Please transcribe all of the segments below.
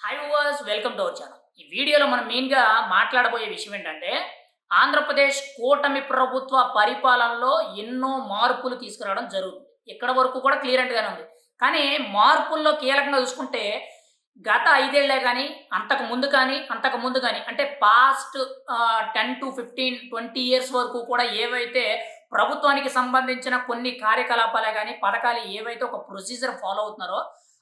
Hi viewers welcome to our channel ఈ వీడియోలో మనం మెయిన్గా మాట్లాడబోయే విషయం ఏంటంటే ఆంధ్రప్రదేశ్ కూటమి ప్రభుత్వ పరిపాలనలో ఎన్నో మార్పులు తీసుకురావడం జరుగుతుంది. ఇక్కడ వరకు కూడా క్లియరెంట్గానే ఉంది. కానీ మార్పుల్లో కీలకంగా చూసుకుంటే గత ఐదేళ్ళే కానీ అంతకు ముందు కానీ అంతకు ముందు కానీ అంటే past ten to fifteen twenty years వరకు కూడా ఏవైతే ప్రభుత్వానికి సంబంధించిన కొన్ని కార్యకలాపాలే కానీ పథకాలు ఏవైతే ఒక ప్రొసీజర్ ఫాలో అవుతున్నారో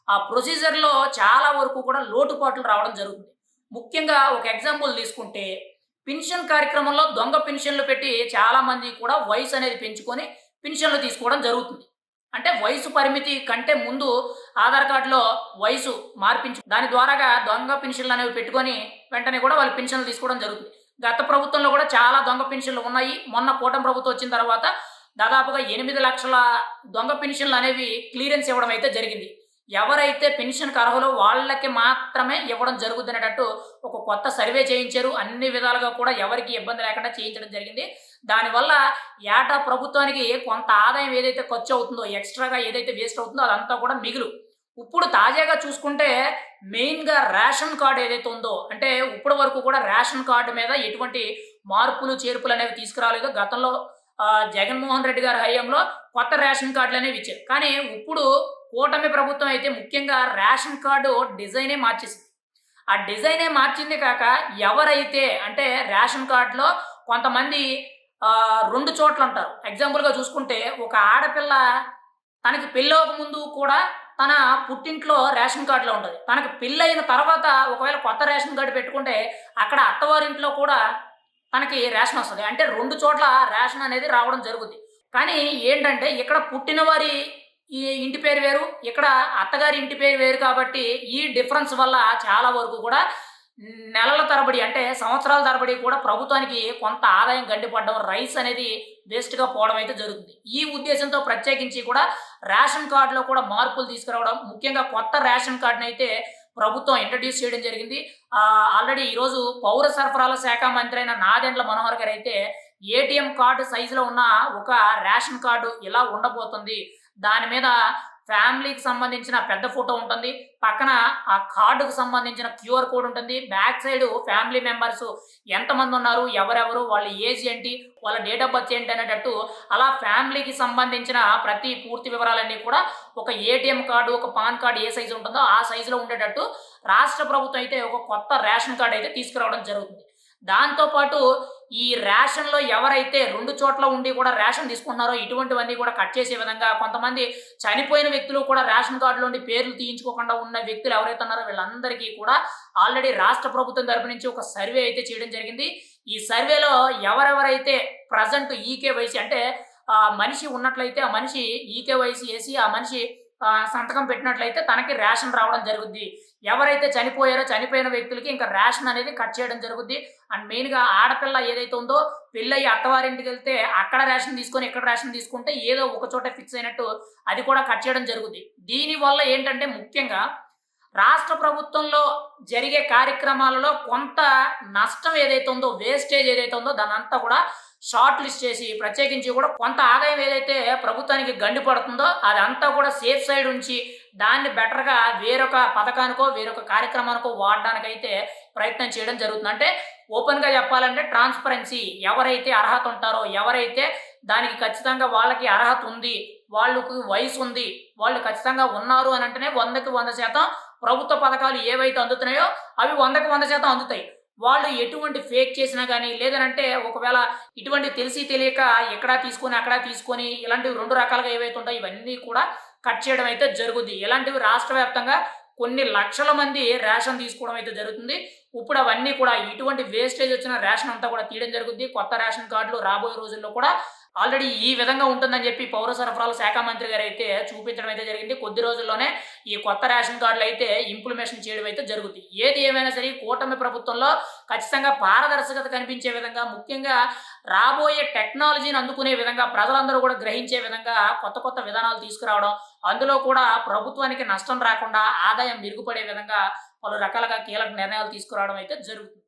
ఆ ప్రొసీజర్లో చాలా వరకు కూడా లోటుపాట్లు రావడం జరుగుతుంది. ముఖ్యంగా ఒక ఎగ్జాంపుల్ తీసుకుంటే పెన్షన్ కార్యక్రమంలో దొంగ పెన్షన్లు పెట్టి చాలామంది కూడా వయసు అనేది పెంచుకొని పెన్షన్లు తీసుకోవడం జరుగుతుంది. అంటే వయసు పరిమితి కంటే ముందు ఆధార్ కార్డులో వయసు మార్పించు దాని ద్వారాగా దొంగ పెన్షన్లు అనేవి పెట్టుకొని వెంటనే కూడా వాళ్ళు పెన్షన్లు తీసుకోవడం జరుగుతుంది. గత ప్రభుత్వంలో కూడా చాలా దొంగ పెన్షన్లు ఉన్నాయి. మొన్న కూటమి ప్రభుత్వం వచ్చిన తర్వాత దాదాపుగా ఎనిమిది లక్షల దొంగ పెన్షన్లు అనేవి క్లియరెన్స్ ఇవ్వడం అయితే జరిగింది. ఎవరైతే పెన్షన్కి అర్హులో వాళ్ళకి మాత్రమే ఇవ్వడం జరుగుతున్నట్టు ఒక కొత్త సర్వే చేయించారు. అన్ని విధాలుగా కూడా ఎవరికి ఇబ్బంది లేకుండా చేయించడం జరిగింది. దానివల్ల ఏటా ప్రభుత్వానికి కొంత ఆదాయం ఏదైతే ఖర్చు అవుతుందో ఎక్స్ట్రాగా ఏదైతే వేస్ట్ అవుతుందో అదంతా కూడా మిగులు. ఇప్పుడు తాజాగా చూసుకుంటే మెయిన్గా రేషన్ కార్డు ఏదైతే ఉందో అంటే ఇప్పటి వరకు కూడా రేషన్ కార్డు మీద ఎటువంటి మార్పులు చేర్పులు అనేవి తీసుకురాలేదు. గతంలో జగన్మోహన్ రెడ్డి గారి హయాంలో కొత్త రేషన్ కార్డులు అనేవి ఇచ్చారు. కానీ ఇప్పుడు కూటమి ప్రభుత్వం అయితే ముఖ్యంగా రేషన్ కార్డు డిజైనే మార్చేసింది. ఆ డిజైనే మార్చింది కాక ఎవరైతే అంటే రేషన్ కార్డులో కొంతమంది రెండు చోట్ల ఉంటారు ఎగ్జాంపుల్గా చూసుకుంటే ఒక ఆడపిల్ల తనకి పెళ్ళవక ముందు కూడా తన పుట్టింట్లో రేషన్ కార్డులో ఉంటుంది. తనకి పెళ్ళైన తర్వాత ఒకవేళ కొత్త రేషన్ కార్డు పెట్టుకుంటే అక్కడ అత్తవారింట్లో కూడా తనకి రేషన్ వస్తుంది. అంటే రెండు చోట్ల రేషన్ అనేది రావడం జరుగుతుంది కానీ ఏంటంటే ఇక్కడ పుట్టిన వారి ఈ ఇంటి పేరు వేరు ఇక్కడ అత్తగారి ఇంటి పేరు వేరు కాబట్టి ఈ డిఫరెన్స్ వల్ల చాలా వరకు కూడా నెలల తరబడి అంటే సంవత్సరాల తరబడి కూడా ప్రభుత్వానికి కొంత ఆదాయం గండిపడడం రైస్ అనేది వేస్ట్గా పోవడం అయితే జరుగుతుంది. ఈ ఉద్దేశంతో ప్రత్యేకించి కూడా రేషన్ కార్డులో కూడా మార్పులు తీసుకురావడం ముఖ్యంగా కొత్త రేషన్ కార్డుని అయితే ప్రభుత్వం ఇంట్రడ్యూస్ చేయడం జరిగింది. ఆల్రెడీ ఈరోజు పౌర సరఫరాల శాఖ మంత్రి అయిన నాదెండ్ల మనోహర్ గారు అయితే ఏటీఎం కార్డు సైజులో ఉన్న ఒక రేషన్ కార్డు ఇలా ఉండబోతుంది. దాని మీద ఫ్యామిలీకి సంబంధించిన పెద్ద ఫోటో ఉంటుంది. పక్కన ఆ కార్డుకు సంబంధించిన క్యూఆర్ కోడ్ ఉంటుంది. బ్యాక్ సైడ్ ఫ్యామిలీ మెంబర్స్ ఎంతమంది ఉన్నారు ఎవరెవరు వాళ్ళ ఏజ్ ఏంటి వాళ్ళ డేట్ ఆఫ్ బర్త్ ఏంటి అనేటట్టు అలా ఫ్యామిలీకి సంబంధించిన ప్రతి పూర్తి వివరాలన్నీ కూడా ఒక ఏటీఎం కార్డు ఒక పాన్ కార్డు ఏ సైజు ఉంటుందో ఆ సైజులో ఉండేటట్టు రాష్ట్ర ప్రభుత్వం అయితే ఒక కొత్త రేషన్ కార్డు అయితే తీసుకురావడం జరుగుతుంది. దాంతోపాటు ఈ రేషన్లో ఎవరైతే రెండు చోట్ల ఉండి కూడా రేషన్ తీసుకుంటున్నారో ఇటువంటివన్నీ కూడా కట్ చేసే విధంగా కొంతమంది చనిపోయిన వ్యక్తులు కూడా రేషన్ కార్డులో ఉండి పేర్లు తీయించుకోకుండా ఉన్న వ్యక్తులు ఎవరైతే ఉన్నారో వీళ్ళందరికీ కూడా ఆల్రెడీ రాష్ట్ర ప్రభుత్వం తరపు నుంచి ఒక సర్వే అయితే చేయడం జరిగింది. ఈ సర్వేలో ఎవరెవరైతే ప్రజెంట్ ఈకేవైసీ అంటే ఆ మనిషి ఉన్నట్లయితే ఆ మనిషి ఈకేవైసీ వేసి ఆ మనిషి సంతకం పెట్టినట్లయితే తనకి రేషన్ రావడం జరుగుద్ది. ఎవరైతే చనిపోయారో చనిపోయిన వ్యక్తులకి ఇంకా రేషన్ అనేది కట్ చేయడం జరుగుద్ది. అండ్ మెయిన్గా ఆడపిల్ల ఏదైతే ఉందో పెళ్ళయి అత్తవారింటికి వెళ్తే అక్కడ రేషన్ తీసుకొని ఇక్కడ రేషన్ తీసుకుంటే ఏదో ఒక చోట ఫిక్స్ అయినట్టు అది కూడా కట్ చేయడం జరుగుద్ది. దీనివల్ల ఏంటంటే ముఖ్యంగా రాష్ట్ర ప్రభుత్వంలో జరిగే కార్యక్రమాలలో కొంత నష్టం ఏదైతే ఉందో వేస్టేజ్ ఏదైతే ఉందో దానంతా కూడా షార్ట్ లిస్ట్ చేసి ప్రత్యేకించి కూడా కొంత ఆదాయం ఏదైతే ప్రభుత్వానికి గండి పడుతుందో అదంతా కూడా సేఫ్ సైడ్ ఉంచి దాన్ని బెటర్గా వేరొక పథకానికో వేరొక కార్యక్రమానికో వాడడానికైతే ప్రయత్నం చేయడం జరుగుతుంది. అంటే ఓపెన్గా చెప్పాలంటే ట్రాన్స్పరెన్సీ ఎవరైతే అర్హత ఉంటారో ఎవరైతే దానికి ఖచ్చితంగా వాళ్ళకి అర్హత ఉంది వాళ్ళకు వయసు ఉంది వాళ్ళు ఖచ్చితంగా ఉన్నారు అని అంటేనే వందకి వంద శాతం ప్రభుత్వ పథకాలు ఏవైతే అందుతున్నాయో అవి వందకి వంద శాతం అందుతాయి. వాళ్ళు ఎటువంటి ఫేక్ చేసినా కానీ లేదనంటే ఒకవేళ ఇటువంటి తెలిసి తెలియక ఎక్కడా తీసుకొని అక్కడా తీసుకొని ఇలాంటివి రెండు రకాలుగా ఏవైతే ఉంటాయో ఇవన్నీ కూడా కట్ చేయడం అయితే జరుగుద్ది. ఇలాంటివి రాష్ట్ర వ్యాప్తంగా కొన్ని లక్షల మంది రేషన్ తీసుకోవడం అయితే జరుగుతుంది. ఇప్పుడు అవన్నీ కూడా ఇటువంటి వేస్టేజ్ వచ్చిన రేషన్ అంతా కూడా తీయడం జరుగుద్ది. కొత్త రేషన్ కార్డులు రాబోయే రోజుల్లో కూడా ఆల్రెడీ ఈ విధంగా ఉంటుందని చెప్పి పౌర సరఫరాల శాఖ మంత్రి గారు అయితే చూపించడం అయితే జరిగింది. కొద్ది రోజుల్లోనే ఈ కొత్త రేషన్ కార్డులు అయితే ఇంప్లిమేషన్ చేయడం అయితే జరుగుతుంది ఏది ఏమైనా సరే కూటమి ప్రభుత్వంలో ఖచ్చితంగా పారదర్శకత కనిపించే విధంగా ముఖ్యంగా రాబోయే టెక్నాలజీని అందుకునే విధంగా ప్రజలందరూ కూడా గ్రహించే విధంగా కొత్త కొత్త విధానాలు తీసుకురావడం అందులో కూడా ప్రభుత్వానికి నష్టం రాకుండా ఆదాయం మెరుగుపడే విధంగా పలు రకాలుగా కీలక నిర్ణయాలు తీసుకురావడం అయితే జరుగుతుంది.